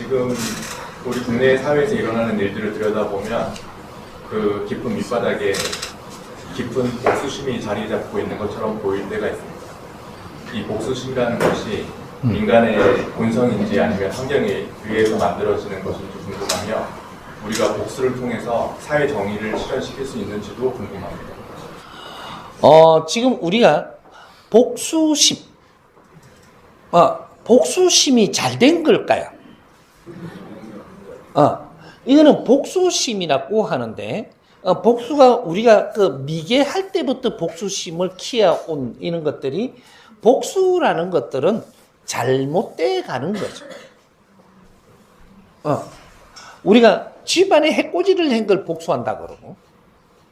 지금 우리 국내 사회에서 일어나는 일들을 들여다보면 그 깊은 밑바닥에 깊은 복수심이 자리 잡고 있는 것처럼 보일 때가 있습니다. 이 복수심이라는 것이 인간의 본성인지 아니면 환경에 의해서 만들어지는 것인지 궁금하며 우리가 복수를 통해서 사회 정의를 실현시킬 수 있는지도 궁금합니다. 어, 지금 우리가 복수심, 어, 복수심이 잘 된 걸까요? 어, 이거는 복수심이라고 하는데, 어, 복수가 우리가 그 미개할 때부터 복수심을 키워온 이런 것들이 복수라는 것들은 잘못돼 가는 거죠. 어, 우리가 집안에 해코지를 한 걸 복수한다 그러고,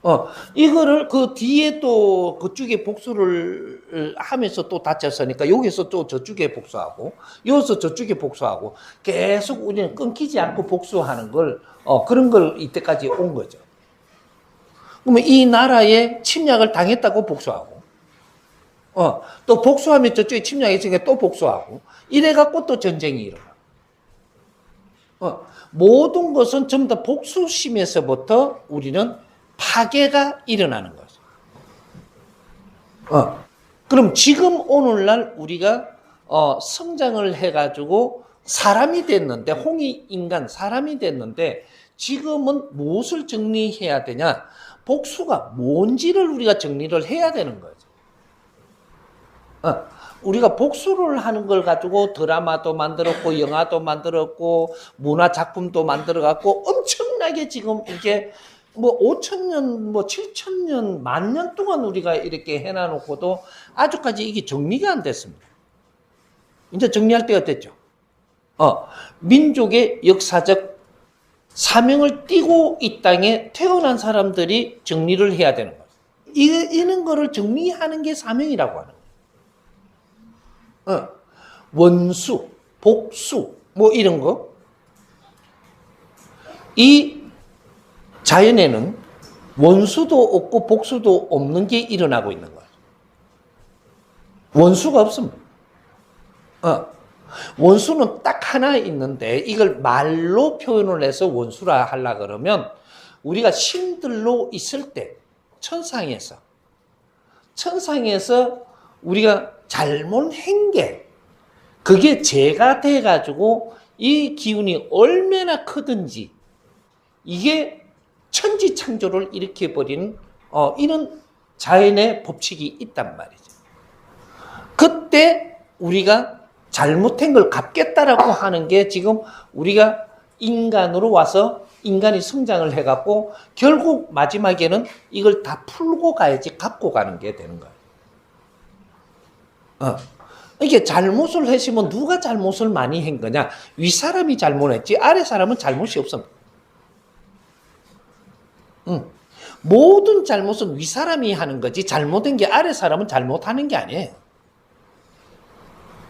어, 이거를 그 뒤에 또 그쪽에 복수를 하면서 또 다쳤으니까 여기서 또 저쪽에 복수하고 여기서 저쪽에 복수하고 계속 우리는 끊기지 않고 복수하는 걸, 어, 그런 걸 이때까지 온 거죠. 그러면 이 나라에 침략을 당했다고 복수하고, 어, 또 복수하면 저쪽에 침략했으니까 또 복수하고, 이래갖고 또 전쟁이 일어나. 어, 모든 것은 전부 다 복수심에서부터 우리는 파괴가 일어나는 거죠. 어. 그럼 지금 오늘날 우리가 어, 성장을 해가지고 사람이 됐는데 홍이 인간 사람이 됐는데 지금은 무엇을 정리해야 되냐? 복수가 뭔지를 우리가 정리를 해야 되는 거죠. 어, 우리가 복수를 하는 걸 가지고 드라마도 만들었고 영화도 만들었고 문화 작품도 만들어 갖고 엄청나게 지금 이게 뭐 5천 년, 뭐 7천 년, 만 년 동안 우리가 이렇게 해놔놓고도 아직까지 이게 정리가 안 됐습니다. 이제 정리할 때가 됐죠. 어, 민족의 역사적 사명을 띠고 이 땅에 태어난 사람들이 정리를 해야 되는 거예요. 이, 이런 거를 정리하는 게 사명이라고 하는 거예요. 어, 원수, 복수, 뭐 이런 거. 이 자연에는 원수도 없고 복수도 없는 게 일어나고 있는 거예요. 원수가 없습니다. 어. 원수는 딱 하나 있는데 이걸 말로 표현을 해서 원수라 하려 그러면 우리가 신들로 있을 때 천상에서 천상에서 우리가 잘못한 게 그게 죄가 돼 가지고 이 기운이 얼마나 크든지 이게 천지 창조를 일으켜 버리는 어, 이런 자연의 법칙이 있단 말이죠. 그때 우리가 잘못한 걸 갚겠다라고 하는 게 지금 우리가 인간으로 와서 인간이 성장을 해갖고 결국 마지막에는 이걸 다 풀고 가야지 갚고 가는 게 되는 거예요. 어. 이게 잘못을 했으면 누가 잘못을 많이 한 거냐? 윗사람이 잘못했지 아래 사람은 잘못이 없습니다. 응. 모든 잘못은 윗사람이 하는 거지 잘못된 게 아래 사람은 잘못하는 게 아니에요.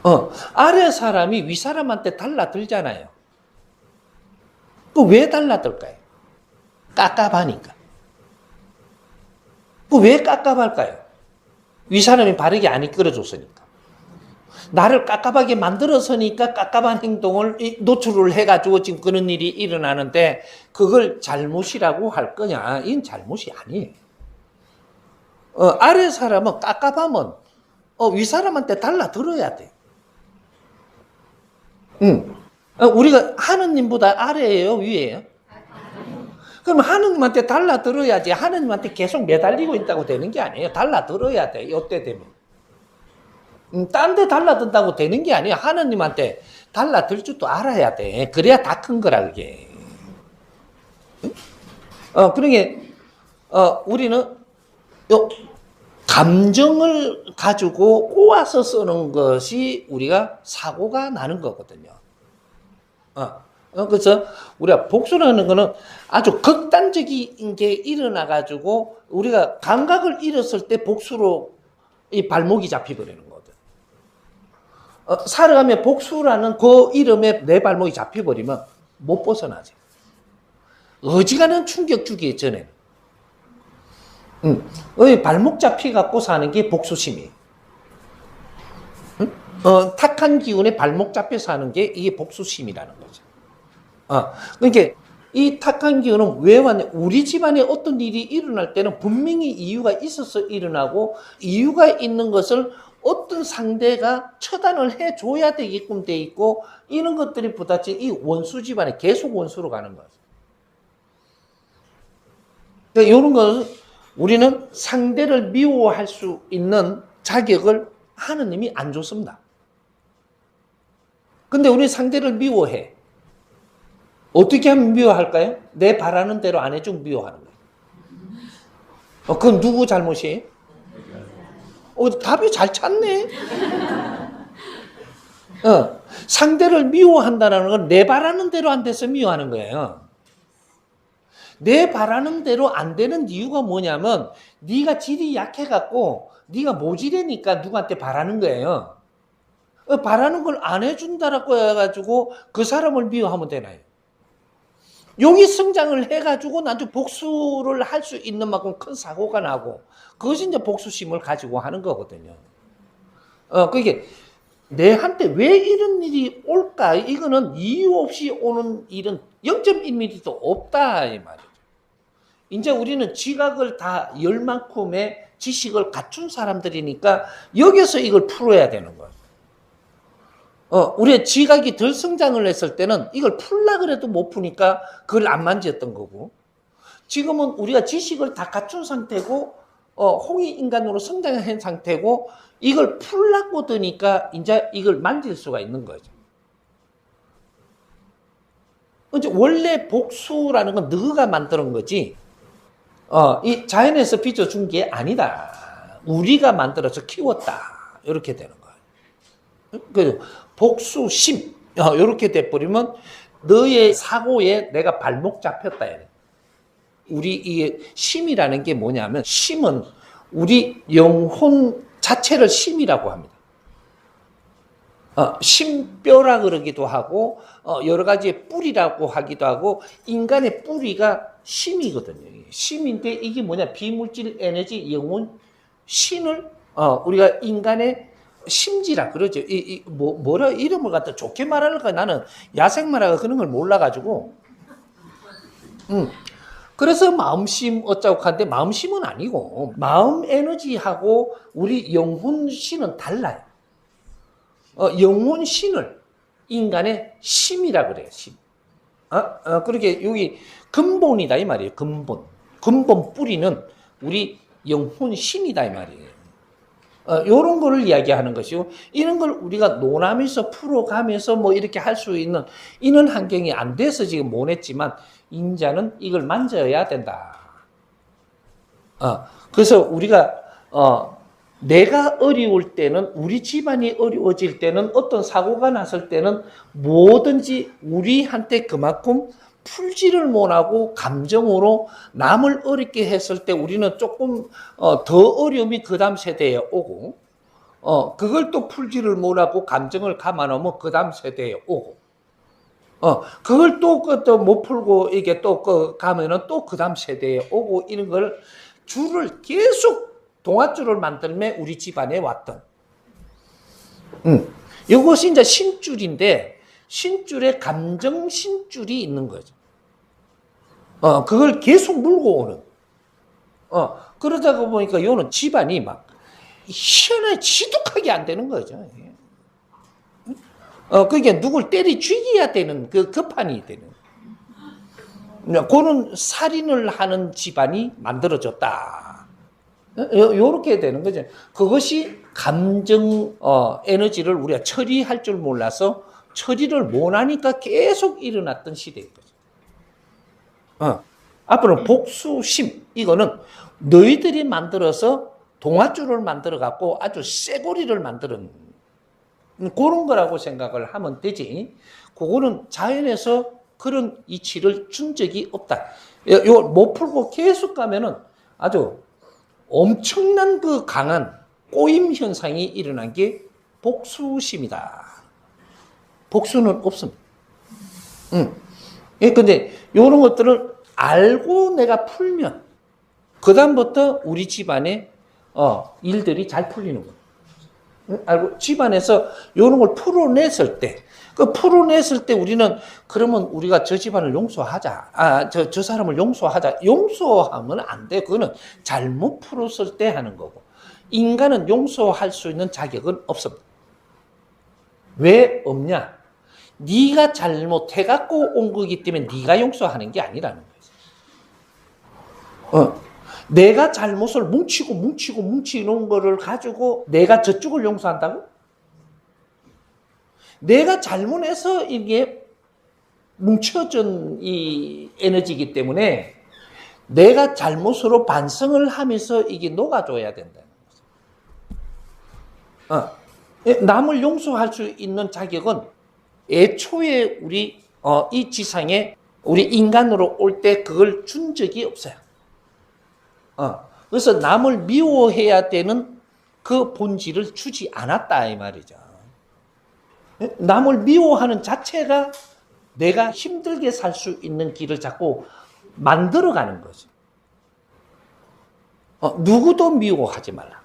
어, 아래 사람이 위 사람한테 달라들잖아요. 그 왜 달라들까요? 깝깝하니까. 그 왜 깝깝할까요? 위 사람이 바르게 안 이끌어줬으니까. 나를 깝깝하게 만들어서니까 깝깝한 행동을 노출을 해가지고 지금 그런 일이 일어나는데 그걸 잘못이라고 할 거냐? 이건 잘못이 아니에요. 어, 아래 사람은 깝깝하면 어, 위 사람한테 달라들어야 돼. 응. 어, 우리가 하느님보다 아래예요, 위에요? 그럼 하느님한테 달라 들어야지 하느님한테 계속 매달리고 있다고 되는 게 아니에요. 달라 들어야 돼. 이때 되면. 음, 딴 데 달라든다고 되는 게 아니에요. 하느님한테 달라들 줄도 알아야 돼. 그래야 다 큰 거라 그게. 어, 그러게 어, 우리는 요 감정을 가지고 꼬아서 쓰는 것이 우리가 사고가 나는 거거든요. 어, 어, 그래서 우리가 복수라는 거는 아주 극단적인 게 일어나가지고 우리가 감각을 잃었을 때 복수로 이 발목이 잡혀버리는 거거든. 어, 살아가며 복수라는 그 이름에 내 발목이 잡혀버리면 못 벗어나지. 어지간한 충격 주기 전에는. 응. 의 발목 잡히 갖고 사는 게 복수심이에요. 응? 어, 탁한 기운에 발목 잡혀 사는 게 이게 복수심이라는 거죠. 어, 그러니까 이 탁한 기운은 왜 왔냐? 우리 집안에 어떤 일이 일어날 때는 분명히 이유가 있어서 일어나고 이유가 있는 것을 어떤 상대가 처단을 해줘야 되게끔 돼 있고 이런 것들이 부딪힌 이 원수 집안에 계속 원수로 가는 거죠. 그러니까 이런 것은 우리는 상대를 미워할 수 있는 자격을 하느님이 안 줬습니다. 근데 우리 상대를 미워해. 어떻게 하면 미워할까요? 내 바라는 대로 안 해주면 미워하는 거예요. 어, 그건 누구 잘못이에요? 어, 답이 잘 찾네. 어, 상대를 미워한다는 건 내 바라는 대로 안 돼서 미워하는 거예요. 내 바라는 대로 안 되는 이유가 뭐냐면 네가 질이 약해갖고 네가 모질하니까 누구한테 바라는 거예요. 어, 바라는 걸 안 해준다라고 해가지고 그 사람을 미워하면 되나요? 여기 성장을 해가지고 나도 복수를 할 수 있는 만큼 큰 사고가 나고 그것이 이제 복수심을 가지고 하는 거거든요. 어, 그게 내한테 왜 이런 일이 올까? 이거는 이유 없이 오는 일은 0.1mm도 없다 이 말이죠. 이제 우리는 지각을 다 열 만큼의 지식을 갖춘 사람들이니까 여기서 이걸 풀어야 되는 거예요. 어, 우리의 지각이 덜 성장을 했을 때는 이걸 풀라 그래도 못 푸니까 그걸 안 만졌던 거고 지금은 우리가 지식을 다 갖춘 상태고 어, 홍이 인간으로 성장한 상태고 이걸 풀라고 드니까 이제 이걸 만질 수가 있는 거죠. 이제 원래 복수라는 건 너가 만드는 거지. 어, 이 자연에서 빚어준 게 아니다. 우리가 만들어서 키웠다. 이렇게 되는 거예요. 그 복수심 어, 이렇게 돼버리면 너의 사고에 내가 발목 잡혔다. 우리 이 심이라는 게 뭐냐면 심은 우리 영혼 자체를 심이라고 합니다. 어, 심뼈라 그러기도 하고 어, 여러 가지 뿌리라고 하기도 하고 인간의 뿌리가 심이거든요. 심인데 이게 뭐냐 비물질 에너지 영혼 신을 어, 우리가 인간의 심지라 그러죠. 이, 이, 뭐, 뭐라 이름을 갖다 좋게 말할까 나는 야생마라가 그런 걸 몰라가지고. 음. 그래서 마음심 어쩌고 하는데 마음심은 아니고 마음 에너지하고 우리 영혼 신은 달라요. 어, 영혼 신을 인간의 심이라 그래요. 심. 어, 어, 그렇게 여기 근본이다 이 말이에요. 근본. 근본 뿌리는 우리 영혼 신이다 이 말이에요. 어, 요런 거를 이야기하는 것이고, 이런 걸 우리가 논하면서 풀어가면서 뭐 이렇게 할 수 있는, 이런 환경이 안 돼서 지금 못 했지만, 인자는 이걸 만져야 된다. 어, 그래서 우리가, 어, 내가 어려울 때는, 우리 집안이 어려워질 때는, 어떤 사고가 났을 때는 뭐든지 우리한테 그만큼 풀지를 못하고 감정으로 남을 어렵게 했을 때 우리는 조금 어, 더 어려움이 그 다음 세대에 오고 어, 그걸 또 풀지를 못하고 감정을 감아놓으면 그 다음 세대에 오고 어, 그걸 또못 풀고 이게 또 그 가면은 또 그 다음 세대에 오고 이런 걸 줄을 계속 동아줄을 만들면 우리 집안에 왔던 음, 이것이 이제 신줄인데 신줄에 감정 신줄이 있는 거죠. 어, 그걸 계속 물고 오는. 어, 그러다가 보니까 요는 집안이 막 희한하게 지독하게 안 되는 거죠. 이게. 어, 그게 누굴 때리 죽여야 되는 그 급한이 되는. 그는 살인을 하는 집안이 만들어졌다. 요, 요렇게 되는 거죠. 그것이 감정, 어, 에너지를 우리가 처리할 줄 몰라서 처리를 못하니까 계속 일어났던 시대인 거죠. 어. 앞으로 복수심 이거는 너희들이 만들어서 동아줄을 만들어 갖고 아주 쇠고리를 만드는 그런 거라고 생각을 하면 되지. 그거는 자연에서 그런 이치를 준 적이 없다. 요못 풀고 계속 가면은 아주 엄청난 그 강한 꼬임 현상이 일어난 게 복수심이다. 복수는 없습니다. 음. 예, 근데 이런 것들을 알고 내가 풀면 그다음부터 우리 집안에 어, 일들이 잘 풀리는 거예요. 응? 알고 집안에서 이런 걸 풀어냈을 때 그 풀어냈을 때 우리는 그러면 우리가 저 집안을 용서하자. 아, 저, 저 사람을 용서하자. 용서하면 안 돼. 그거는 잘못 풀었을 때 하는 거고. 인간은 용서할 수 있는 자격은 없습니다. 왜 없냐? 네가 잘못해갖고 온 거기 때문에 네가 용서하는 게 아니라는 거예요. 어. 내가 잘못을 뭉치고 뭉치고 뭉치는 거를 가지고 내가 저쪽을 용서한다고? 내가 잘못해서 이게 뭉쳐진 이 에너지이기 때문에 내가 잘못으로 반성을 하면서 이게 녹아줘야 된다는 거죠. 어. 예, 남을 용서할 수 있는 자격은 애초에 우리 어, 이 지상에 우리 인간으로 올 때 그걸 준 적이 없어요. 어. 그래서 남을 미워해야 되는 그 본질을 주지 않았다 이 말이죠. 예? 남을 미워하는 자체가 내가 힘들게 살 수 있는 길을 자꾸 만들어가는 거지. 어, 누구도 미워하지 말라.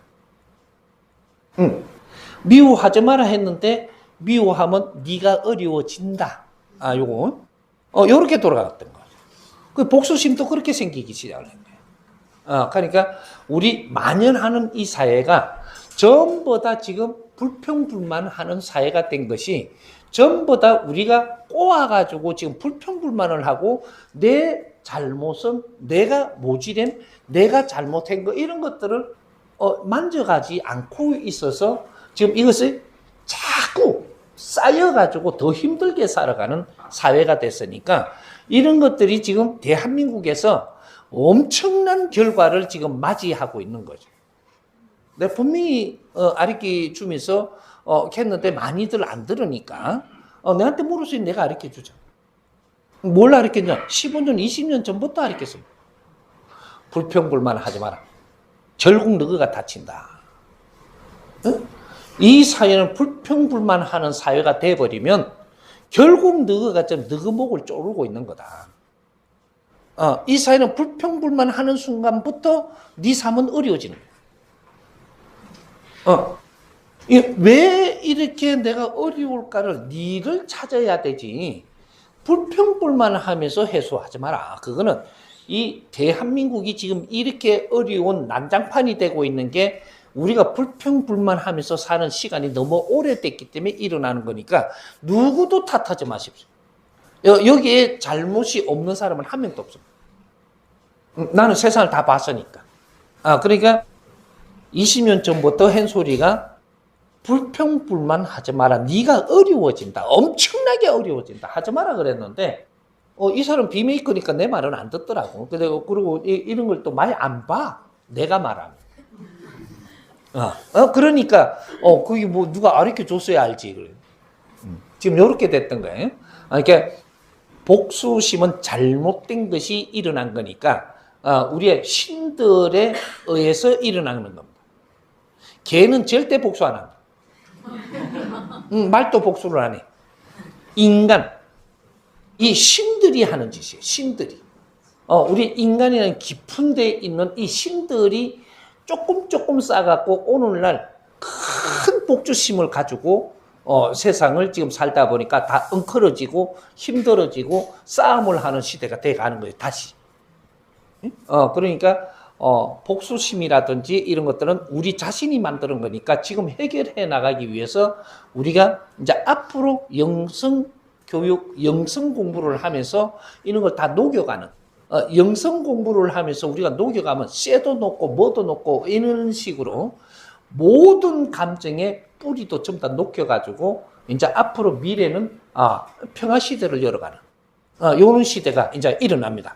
응. 미워하지 마라 했는데 미워하면 네가 어려워진다. 아, 요거. 어, 요렇게 돌아갔던 거죠. 그 복수심도 그렇게 생기기 시작을 한 거예요. 어, 그러니까 우리 만연하는 이 사회가 전부 다 지금 불평불만하는 사회가 된 것이 전부 다 우리가 꼬아가지고 지금 불평불만을 하고 내 잘못은 내가 모질한 내가 잘못한 거 이런 것들을 어, 만져가지 않고 있어서 지금 이것을 자꾸 쌓여가지고 더 힘들게 살아가는 사회가 됐으니까 이런 것들이 지금 대한민국에서 엄청난 결과를 지금 맞이하고 있는 거죠. 내가 분명히 어, 아리끼 주면서 어, 했는데 많이들 안 들으니까 어, 내한테 물었으니 내가 가르쳐 주자. 뭘 가르쳤냐? 15년, 20년 전부터 가르쳤어. 불평불만 하지 마라. 결국 너가 다친다. 응? 이 사회는 불평불만하는 사회가 돼버리면 결국 너가 좀 너그 목을 조르고 있는 거다. 어, 이 사회는 불평불만하는 순간부터 네 삶은 어려워지는 거야. 어, 이- 왜 이렇게 내가 어려울까를 니를 찾아야 되지. 불평불만 하면서 해소하지 마라. 그거는 이 대한민국이 지금 이렇게 어려운 난장판이 되고 있는 게 우리가 불평불만하면서 사는 시간이 너무 오래됐기 때문에 일어나는 거니까 누구도 탓하지 마십시오. 여- 여기에 잘못이 없는 사람은 한 명도 없습니다. 음, 나는 세상을 다 봤으니까. 아, 그러니까 20년 전부터 한 소리가 불평불만 하지 마라. 네가 어려워진다. 엄청나게 어려워진다. 하지 마라 그랬는데 어, 이 사람 비메이커니까 내 말은 안 듣더라고. 그리고 이, 이런 걸 또 많이 안 봐. 내가 말하면. 어, 어, 그러니까 어 그게 뭐 누가 가르쳐 줬어야 알지. 그래. 음, 지금 이렇게 됐던 거예요. 아, 그러니까 복수심은 잘못된 것이 일어난 거니까 어, 우리의 신들에 의해서 일어나는 겁니다. 개는 절대 복수 안 합니다. 음, 말도 복수를 안 해. 인간, 이 신들이 하는 짓이에요. 신들이. 어, 우리 인간이라는 깊은 데 있는 이 신들이 조금 조금 쌓아갖고 오늘날 큰 복주심을 가지고 어, 세상을 지금 살다 보니까 다 엉클어지고 힘들어지고 싸움을 하는 시대가 돼가는 거예요. 다시. 어, 그러니까 어, 복수심이라든지 이런 것들은 우리 자신이 만드는 거니까 지금 해결해 나가기 위해서 우리가 이제 앞으로 영성 교육, 영성 공부를 하면서 이런 걸 다 녹여가는 어, 영성 공부를 하면서 우리가 녹여가면 쇠도 녹고 뭐도 녹고 이런 식으로 모든 감정의 뿌리도 전부 다 녹여가지고 이제 앞으로 미래는 아, 평화 시대를 열어가는 어, 이런 시대가 이제 일어납니다.